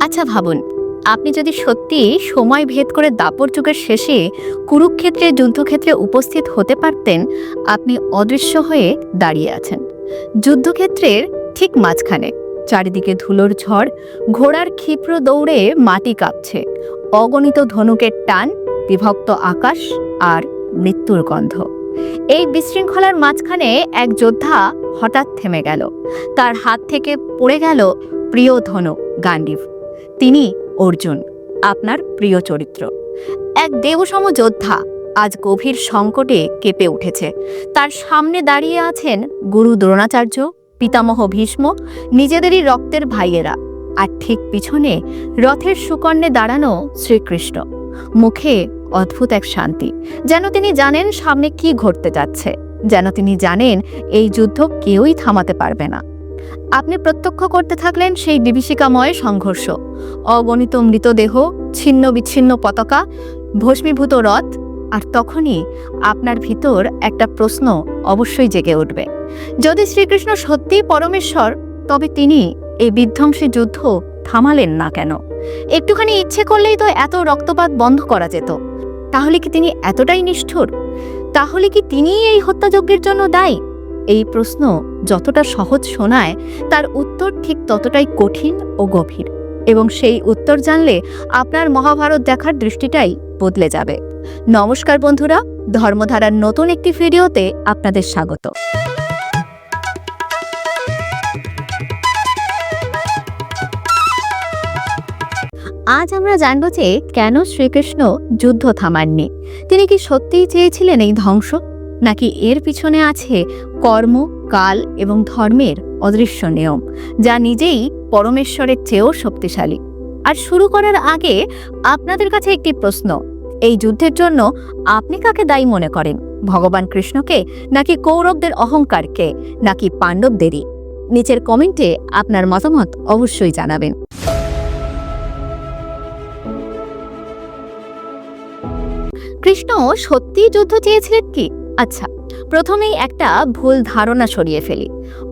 আচ্ছা ভাবুন। আপনি যদি সত্যি সময় ভেদ করে দাপর যুগের শেষে কুরুক্ষেত্রে, যুদ্ধক্ষেত্রে উপস্থিত হতে পারতেন, আপনি অদৃশ্য হয়ে দাঁড়িয়ে আছেন। যুদ্ধক্ষেত্রের ঠিক মাঝখানে, চারিদিকে ধুলোর ঝড়, ঘোড়ার ক্ষিপ্র দৌড়ে মাটি কাঁপছে। অগণিত ধনুকের টান, বিভক্ত আকাশ আর মৃত্যুর গন্ধ। এই বিশৃঙ্খলার মাঝখানে এক যোদ্ধা হঠাৎ থেমে গেল। তার হাত থেকে পড়ে গেল প্রিয় ধনু গান্ডীব। তিনি অর্জুন, আপনার প্রিয় চরিত্র। এক দেবসম যোদ্ধা আজ গভীর সংকটে কেঁপে উঠেছে। তার সামনে দাঁড়িয়ে আছেন গুরু দ্রোণাচার্য, পিতামহ ভীষ্ম, নিজেদেরই রক্তের ভাইয়েরা আর ঠিক পিছনে রথের সুকর্ণে দাঁড়ানো শ্রীকৃষ্ণ। মুখে অদ্ভুত এক শান্তি, যেন তিনি জানেন সামনে কি ঘটতে যাচ্ছে, যেন তিনি জানেন এই যুদ্ধ কেউই থামাতে পারবে না। আপনি প্রত্যক্ষ করতে থাকলেন সেই বিভীষিকাময় সংঘর্ষ। অগণিত মৃতদেহ, ছিন্ন বিচ্ছিন্ন পতাকা, ভস্মীভূত রথ, আর তখনই আপনার ভিতর একটা প্রশ্ন অবশ্যই জেগে উঠবে। যদি শ্রীকৃষ্ণ সত্যিই পরমেশ্বর, তবে তিনি এই বিধ্বংসী যুদ্ধ থামালেন না কেন? একটুখানি ইচ্ছে করলেই তো এত রক্তপাত বন্ধ করা যেত। তাহলে কি তিনি এতটাই নিষ্ঠুর? তাহলে কি তিনিই এই হত্যাযজ্ঞের জন্য দায়ী? এই প্রশ্ন যতটা সহজ শোনায়, তার উত্তর ঠিক ততটাই কঠিন ও গভীর এবং সেই উত্তর জানলে আপনার মহাভারত দেখার দৃষ্টিটাই বদলে যাবে। নমস্কার বন্ধুরা, ধর্মধারার নতুন একটি ভিডিওতে আপনাদের স্বাগত। আজ আমরা জানব যে কেন শ্রীকৃষ্ণ যুদ্ধ থামাননি? তিনি কি সত্যিই চেয়েছিলেন এই ধ্বংস? নাকি এর পিছনে আছে কর্ম, কাল এবং ধর্মের অদৃশ্য নিয়ম, যা নিজেই পরমেশ্বরের চেয়েও শক্তিশালী। আর শুরু করার আগে আপনাদের কাছে একটি প্রশ্ন, এই যুদ্ধের জন্য আপনি কাকে দায়ী মনে করেন? ভগবান কৃষ্ণকে নাকি কৌরবদের অহংকারকে নাকি পাণ্ডবদেরই? নিচের কমেন্টে আপনার মতামত অবশ্যই জানাবেন। কৃষ্ণ সত্যিই যুদ্ধ চেয়েছিলেন কি? আচ্ছা প্রথমেই একটা ভুল ধারণা সরিয়ে ফেলি।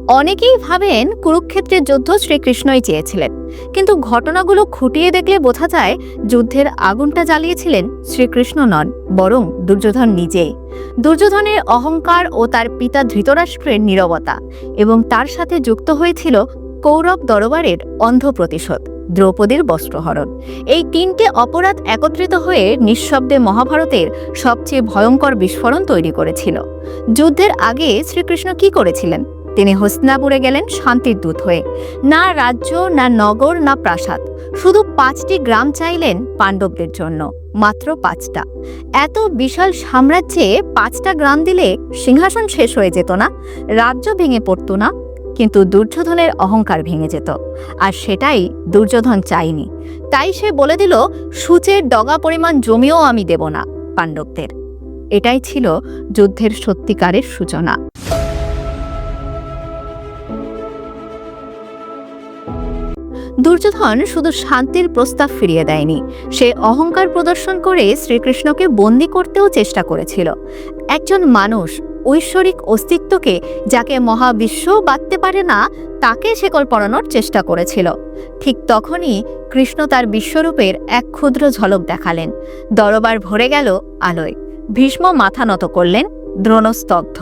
অনেকেই ভাবেন কুরুক্ষেত্রের যুদ্ধ শ্রীকৃষ্ণই চেয়েছিলেন। কিন্তু ঘটনাগুলো খুঁটিয়ে দেখলে বোঝা যায় যুদ্ধের আগুনটা জ্বালিয়েছিলেন শ্রীকৃষ্ণ নন, বরং দুর্যোধন নিজেই। দুর্যোধনের অহংকার ও তার পিতা ধৃতরাষ্ট্রের নীরবতা এবং তার সাথে যুক্ত হয়েছিল কৌরব দরবারের অন্ধ প্রতিশোধ দ্রৌপদীর বস্ত্রহরণ। এই তিনটে অপরাধ একত্রিত হয়ে নিঃশব্দে মহাভারতের সবচেয়ে ভয়ঙ্কর বিস্ফোরণ তৈরি করেছিল। যুদ্ধের আগে শ্রীকৃষ্ণ কি করেছিলেন? তিনি হস্তিনাপুরে গেলেন শান্তির দূত হয়ে। না রাজ্য, না নগর, না প্রাসাদ। শুধু পাঁচটি গ্রাম চাইলেন পাণ্ডবদের জন্য, মাত্র পাঁচটা। এত বিশাল সাম্রাজ্যে পাঁচটা গ্রাম দিলে সিংহাসন শেষ হয়ে যেত না, রাজ্য ভেঙে পড়তো না কিন্তু দুর্যোধনের অহংকার ভেঙে যেত। আর সেটাই দুর্যোধন চাইনি তাই সে বলে দিল, সূচের ডগা পরিমাণ জমিও আমি দেব না পাণ্ডবদের। এটাই ছিল যুদ্ধের সত্যিকারের সূচনা। দুর্যোধন শুধু শান্তির প্রস্তাব ফিরিয়ে দেয়নি। সে অহংকার প্রদর্শন করে শ্রীকৃষ্ণকে বন্দি করতেও চেষ্টা করেছিল। একজন মানুষ ঐশ্বরিক অস্তিত্বকে যাকে মহাবিশ্ব বাঁধতে পারে না, তাকে শেকল পরানোর চেষ্টা করেছিল। ঠিক তখনই কৃষ্ণ তার বিশ্বরূপের এক ক্ষুদ্র ঝলক দেখালেন। দরবার ভরে গেল আলোয়। ভীষ্ম মাথা নত করলেন, দ্রোণস্তব্ধ।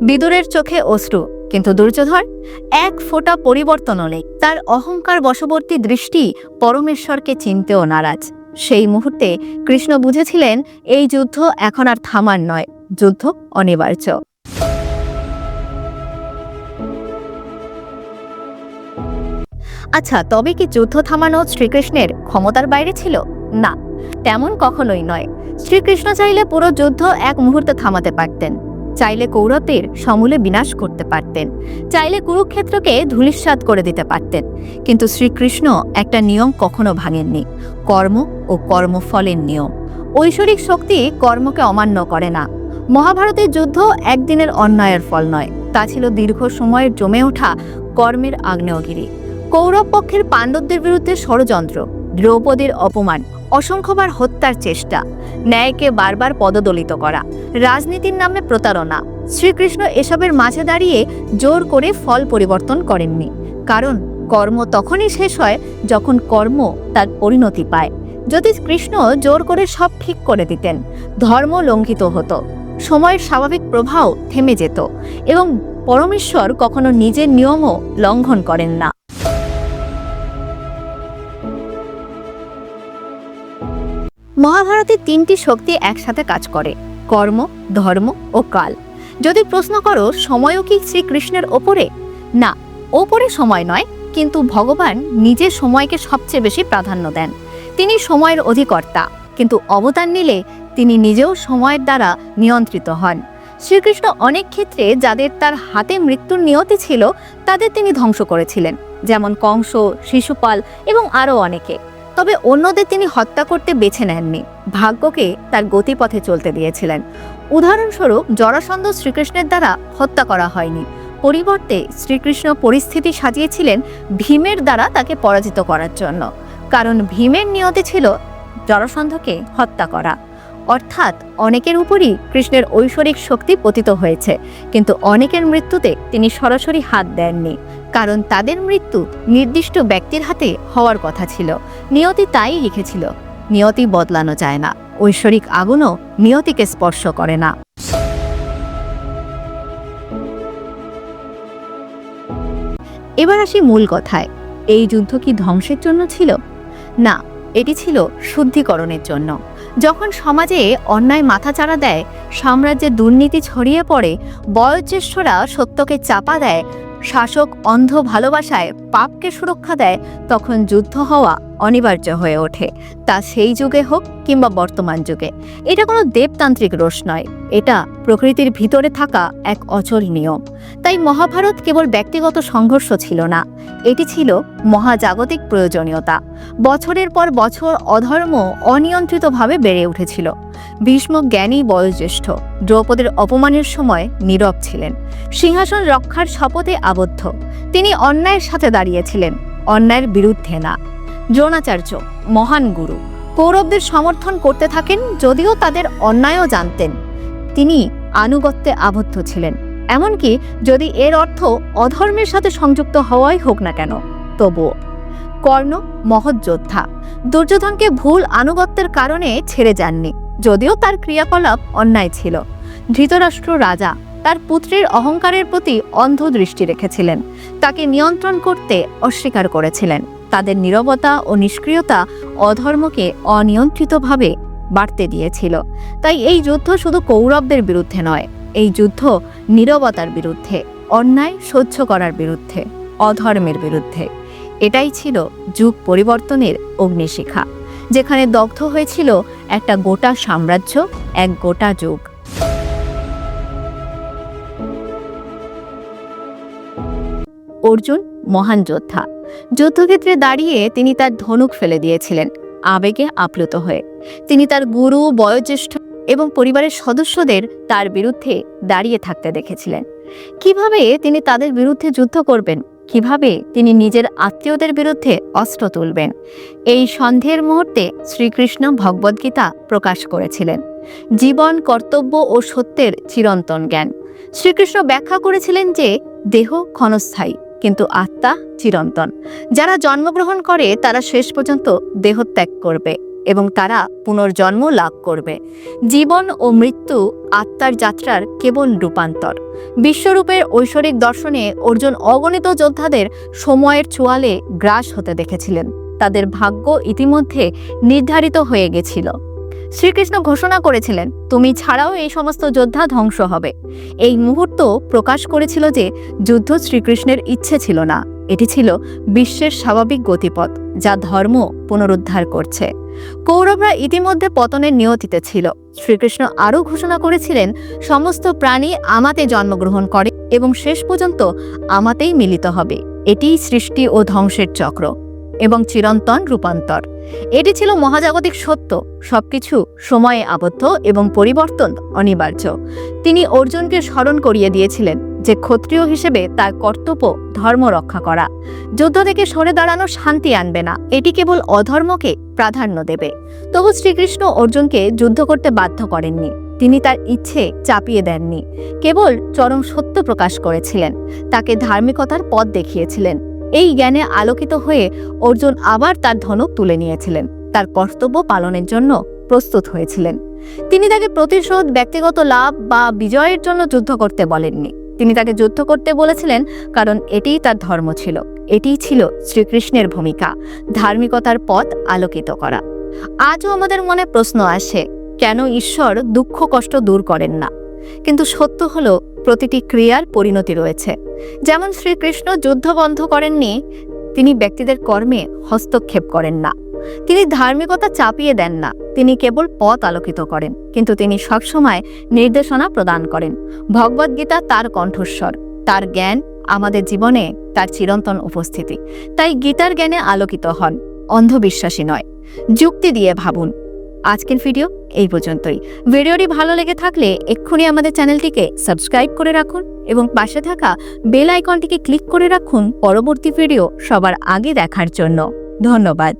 বিদুরের চোখে অশ্রু, কিন্তু দুর্যোধন, এক ফোঁটা পরিবর্তনও নেই। তার অহংকার বশবর্তী দৃষ্টি পরমেশ্বরকে চিনতেও নারাজ। সেই মুহূর্তে কৃষ্ণ বুঝেছিলেন, এই যুদ্ধ এখন আর থামার নয়। যুদ্ধ অনিবার্য। আচ্ছা তবে কি যুদ্ধ থামানো শ্রীকৃষ্ণের ক্ষমতার বাইরে ছিল? না, তেমন কখনোই নয়। শ্রীকৃষ্ণ চাইলে পুরো যুদ্ধ এক মুহূর্তে থামাতে পারতেন। চাইলে কৌরবদের সমূলে বিনাশ করতে পারতেন। চাইলে কুরুক্ষেত্রকে ধূলিসাৎ করে দিতে পারতেন। কিন্তু শ্রীকৃষ্ণ একটা নিয়ম কখনো ভাঙেননি। কর্ম ও কর্মফলের নিয়ম। ঐশ্বরিক শক্তি কর্মকে অমান্য করে না। মহাভারতের যুদ্ধ একদিনের অন্যায়ের ফল নয়। তা ছিল দীর্ঘ সময়ের জমে ওঠা কর্মের আগ্নেয়গিরি। কৌরব পক্ষের পাণ্ডবদের বিরুদ্ধে ষড়যন্ত্র, দ্রৌপদীর অপমান, অসংখ্যবার হত্যার চেষ্টা, ন্যায়কে বারবার পদদলিত করা, রাজনীতির নামে প্রতারণা। শ্রীকৃষ্ণ এসবের মাঝে দাঁড়িয়ে জোর করে ফল পরিবর্তন করেননি। কারণ কর্ম তখনই শেষ হয় যখন কর্ম তার পরিণতি পায়। যদি কৃষ্ণ জোর করে সব ঠিক করে দিতেন, ধর্ম লঙ্ঘিত হতো। সময়ের স্বাভাবিক প্রবাহ থেমে যেত এবং পরমেশ্বর কখনো নিজের নিয়মও লঙ্ঘন করেন না। মহাভারতে তিনটি শক্তি একসাথে কাজ করে, কর্ম, ধর্ম ও কাল। যদি প্রশ্ন করো, সময়ও কি শ্রীকৃষ্ণের ওপরে? না, ওপরে সময় নয়, কিন্তু ভগবান নিজের সময়কে সবচেয়ে বেশি প্রাধান্য দেন। তিনি সময়ের অধিকর্তা, কিন্তু অবদান নিলে তিনি নিজেও সময়ের দ্বারা নিয়ন্ত্রিত হন। শ্রীকৃষ্ণ অনেক ক্ষেত্রে যাদের তার হাতে মৃত্যুর নিয়তি ছিল, তাদের তিনি ধ্বংস করেছিলেন, যেমন কংস, শিশুপাল এবং আরও অনেকে। তবে অন্যদের তিনি হত্যা করতে বেছে নেননি, ভাগ্যকে তার গতিপথে চলতে দিয়েছিলেন। উদাহরণস্বরূপ জরাসন্ধ শ্রীকৃষ্ণের দ্বারা হত্যা করা হয়নি। পরিবর্তে শ্রীকৃষ্ণ পরিস্থিতি সাজিয়েছিলেন ভীমের দ্বারা তাকে পরাজিত করার জন্য। কারণ ভীমের নিয়তি ছিল জরাসন্ধকে হত্যা করা। অর্থাৎ অনেকের উপরই কৃষ্ণের ঐশ্বরিক শক্তি পতিত হয়েছে, কিন্তু অনেকের মৃত্যুতে তিনি সরাসরি হাত দেননি, কারণ তাদের মৃত্যু নির্দিষ্ট ব্যক্তির হাতে হওয়ার কথা ছিল, নিয়তি তাই লিখেছিল, নিয়তি বদলানো যায় না, ঐশ্বরিক আগুনও নিয়তিকে স্পর্শ করে না। এবার আসি মূল কথায়, এই যুদ্ধ কি ধ্বংসের জন্য ছিল? না, এটি ছিল শুদ্ধিকরণের জন্য। যখন সমাজে অন্যায় মাথাচাড়া দেয়, সাম্রাজ্যে দুর্নীতি ছড়িয়ে পড়ে, বয়োজ্যেষ্ঠরা সত্যকে চাপা দেয়, শাসক অন্ধ ভালোবাসায় পাপকে সুরক্ষা দেয়, তখন যুদ্ধ হওয়া অনিবার্য হয়ে ওঠে। তা সেই যুগে হোক কিংবা বর্তমান যুগে। এটা কোনো দেবতান্ত্রিক রোষ নয়। এটা প্রকৃতির ভিতরে থাকা এক অচল নিয়ম। তাই মহাভারত কেবল ব্যক্তিগত সংঘর্ষ ছিল না। এটি ছিল মহাজাগতিক প্রয়োজনীয়তা। বছরের পর বছর অধর্ম অনিয়ন্ত্রিতভাবে বেড়ে উঠেছিল। ভীষ্ম জ্ঞানী বয়োজ্যেষ্ঠ দ্রৌপদীর অপমানের সময় নীরব ছিলেন। সিংহাসন রক্ষার শপথে আবদ্ধ। তিনি অন্যায়ের সাথে দাঁড়িয়েছিলেন। অন্যায়ের বিরুদ্ধে না। দ্রোণাচার্য, মহান গুরু। কৌরবদের সমর্থন করতে থাকেন যদিও তাদের অন্যায়ও জানতেন। তিনি আনুগত্যে আবদ্ধ ছিলেন। এমনকি যদি এর অর্থ অধর্মের সাথে সংযুক্ত হওয়াই হোক না কেন, তবুও। কর্ণ, মহৎ যোদ্ধা, দুর্যোধনকে ভুল আনুগত্যের কারণে ছেড়ে যাননি, যদিও তার ক্রিয়াকলাপ অন্যায় ছিল। ধৃতরাষ্ট্র রাজা তার পুত্রের অহংকারের প্রতি অন্ধ দৃষ্টি রেখেছিলেন। তাকে নিয়ন্ত্রণ করতে অস্বীকার করেছিলেন। তাদের নীরবতা ও নিষ্ক্রিয়তা অধর্মকে অনিয়ন্ত্রিতভাবে বাড়তে দিয়েছিল। তাই এই যুদ্ধ শুধু কৌরবদের বিরুদ্ধে নয়, এই যুদ্ধ নীরবতার বিরুদ্ধে, অন্যায় সহ্য করার বিরুদ্ধে, অধর্মের বিরুদ্ধে। এটাই ছিল যুগ পরিবর্তনের অগ্নিশিখা, যেখানে দগ্ধ হয়েছিল একটা গোটা সাম্রাজ্য, এক গোটা যুগ। অর্জুন মহান যোদ্ধা। যুদ্ধক্ষেত্রে দাঁড়িয়ে তিনি তার ধনুক ফেলে দিয়েছিলেন, আবেগে আপ্লুত হয়ে। তিনি তার গুরু, বয়োজ্যেষ্ঠ এবং পরিবারের সদস্যদের তার বিরুদ্ধে দাঁড়িয়ে থাকতে দেখেছিলেন। কীভাবে তিনি তাদের বিরুদ্ধে যুদ্ধ করবেন? কীভাবে তিনি নিজের আত্মীয়দের বিরুদ্ধে অস্ত্র তুলবেন? এই সন্দেহের মুহূর্তে শ্রীকৃষ্ণ ভগবদ্গীতা প্রকাশ করেছিলেন। জীবন, কর্তব্য ও সত্যের চিরন্তন জ্ঞান। শ্রীকৃষ্ণ ব্যাখ্যা করেছিলেন যে, দেহ ক্ষণস্থায়ী। কিন্তু আত্মা চিরন্তন। যারা জন্মগ্রহণ করে, তারা শেষ পর্যন্ত দেহত্যাগ করবে এবং তারা পুনর্জন্ম লাভ করবে। জীবন ও মৃত্যু আত্মার যাত্রার কেবল রূপান্তর। বিশ্বরূপের ঐশ্বরিক দর্শনে অর্জুন অগণিত যোদ্ধাদের সময়ের চোয়ালে গ্রাস হতে দেখেছিলেন। তাদের ভাগ্য ইতিমধ্যে নির্ধারিত হয়ে গেছিল। শ্রীকৃষ্ণ ঘোষণা করেছিলেন, তুমি ছাড়াও এই সমস্ত যোদ্ধা ধ্বংস হবে। এই মুহূর্ত প্রকাশ করেছিল যে, যুদ্ধ শ্রীকৃষ্ণের ইচ্ছে ছিল না। এটি ছিল বিশ্বের স্বাভাবিক গতিপথ, যা ধর্ম পুনরুদ্ধার করছে। কৌরবরা ইতিমধ্যে পতনের নিয়তিতে ছিল। শ্রীকৃষ্ণ আরও ঘোষণা করেছিলেন, সমস্ত প্রাণী আমাতে জন্মগ্রহণ করে এবং শেষ পর্যন্ত আমাতেই মিলিত হবে। এটিই সৃষ্টি ও ধ্বংসের চক্র। এবং চিরন্তন রূপান্তর। এটি ছিল মহাজাগতিক সত্য। সবকিছু সময়ে আবদ্ধ এবং পরিবর্তন অনিবার্য। তিনি অর্জুনকে স্মরণ করিয়ে দিয়েছিলেন যে ক্ষত্রিয় হিসেবে তার কর্তব্য ধর্ম রক্ষা করা। যুদ্ধ থেকে সরে দাঁড়ানো শান্তি আনবে না। এটি কেবল অধর্মকে প্রাধান্য দেবে। তবু শ্রীকৃষ্ণ অর্জুনকে যুদ্ধ করতে বাধ্য করেননি। তিনি তার ইচ্ছে চাপিয়ে দেননি। কেবল চরম সত্য প্রকাশ করেছিলেন। তাকে ধার্মিকতার পথ দেখিয়েছিলেন। এই জ্ঞানে আলোকিত হয়ে অর্জুন আবার তার ধনুক তুলে নিয়েছিলেন। তার কর্তব্য পালনের জন্য প্রস্তুত হয়েছিলেন। তিনি তাকে প্রতিশোধ, ব্যক্তিগত লাভ বা বিজয়ের জন্য যুদ্ধ করতে বলেননি। তিনি তাকে যুদ্ধ করতে বলেছিলেন কারণ এটিই তার ধর্ম ছিল। এটিই ছিল শ্রীকৃষ্ণের ভূমিকা, ধার্মিকতার পথ আলোকিত করা। আজও আমাদের মনে প্রশ্ন আসে, কেন ঈশ্বর দুঃখ, কষ্ট দূর করেন না? কিন্তু সত্য হলো প্রতিটি ক্রিয়ার পরিণতি রয়েছে। যেমন শ্রীকৃষ্ণ যুদ্ধ বন্ধ করেননি, তিনি ব্যক্তিদের কর্মে হস্তক্ষেপ করেন না। তিনি ধার্মিকতা চাপিয়ে দেন না, তিনি কেবল পথ আলোকিত করেন, কিন্তু তিনি সবসময় নির্দেশনা প্রদান করেন। ভগবদ্গীতা তার কণ্ঠস্বর, তার জ্ঞান আমাদের জীবনে তার চিরন্তন উপস্থিতি। তাই গীতার জ্ঞানে আলোকিত হন, অন্ধবিশ্বাসী নয়। যুক্তি দিয়ে ভাবুন আজকের ভিডিও এই পর্যন্তই। ভিডিওটি ভালো লেগে থাকলে এক্ষুনি আমাদের চ্যানেলটিকে সাবস্ক্রাইব করে রাখুন এবং পাশে থাকা বেল আইকনটিকে ক্লিক করে রাখুন পরবর্তী ভিডিও সবার আগে দেখার জন্য। ধন্যবাদ।